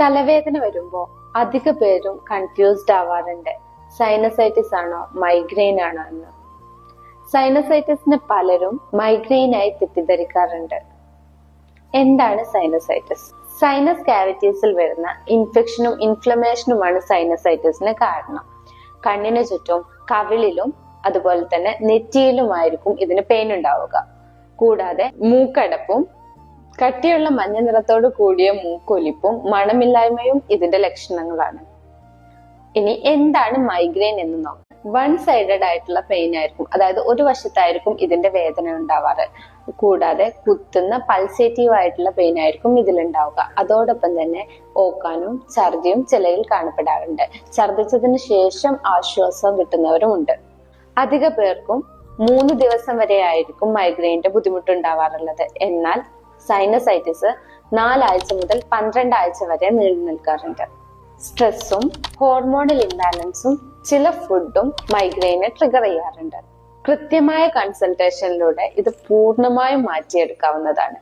തലവേദന വരുമ്പോ അധിക പേരും കൺഫ്യൂസ്ഡ് ആവാറുണ്ട്. സൈനസൈറ്റിസ് ആണോ മൈഗ്രെയിൻ ആണോ എന്ന്. സൈനസൈറ്റിസിന് പലരും മൈഗ്രെയിൻ ആയി തെറ്റിദ്ധരിക്കാറുണ്ട്. എന്താണ് സൈനസൈറ്റിസ് സൈനസ് കാവിറ്റീസിൽ വരുന്ന ഇൻഫെക്ഷനും ഇൻഫ്ലമേഷനുമാണ് സൈനസൈറ്റിസിന് കാരണം. കണ്ണിന് ചുറ്റും കവിളിലും അതുപോലെ തന്നെ നെറ്റിയിലുമായിരിക്കും ഇതിന് പെയിൻ ഉണ്ടാവുക. കൂടാതെ മൂക്കടപ്പും കട്ടിയുള്ള മഞ്ഞ നിറത്തോട് കൂടിയ മൂക്കൊലിപ്പും മണമില്ലായ്മയും ഇതിന്റെ ലക്ഷണങ്ങളാണ്. ഇനി എന്താണ് മൈഗ്രെയിൻ എന്ന് നോക്കാം. വൺ സൈഡഡ് ആയിട്ടുള്ള പെയിൻ ആയിരിക്കും. അതായത് ഒരു വശത്തായിരിക്കും ഇതിന്റെ വേദന ഉണ്ടാവാറ്. കൂടാതെ കുത്തുന്ന പൾസേറ്റീവ് ആയിട്ടുള്ള പെയിൻ ആയിരിക്കും ഇതിലുണ്ടാവുക. അതോടൊപ്പം തന്നെ ഓക്കാനും ഛർദിയും ചിലയിൽ കാണപ്പെടാറുണ്ട്. ഛർദിച്ചതിന് ശേഷം ആശ്വാസം കിട്ടുന്നവരും ഉണ്ട്. അധിക പേർക്കും മൂന്ന് ദിവസം വരെ ആയിരിക്കും മൈഗ്രെയിന്റെ ബുദ്ധിമുട്ടുണ്ടാവാറുള്ളത് എന്നാൽ സൈനസൈറ്റിസ് നാലാഴ്ച മുതൽ പന്ത്രണ്ടാഴ്ച വരെ നീണ്ടു നിൽക്കാറുണ്ട്. സ്ട്രെസ്സും ഹോർമോണൽ ഇംബാലൻസും ചില ഫുഡും മൈഗ്രെയിനെ ട്രിഗർ ചെയ്യാറുണ്ട്. കൃത്യമായ കൺസൾട്ടേഷനിലൂടെ ഇത് പൂർണമായും മാറ്റിയെടുക്കാവുന്നതാണ്.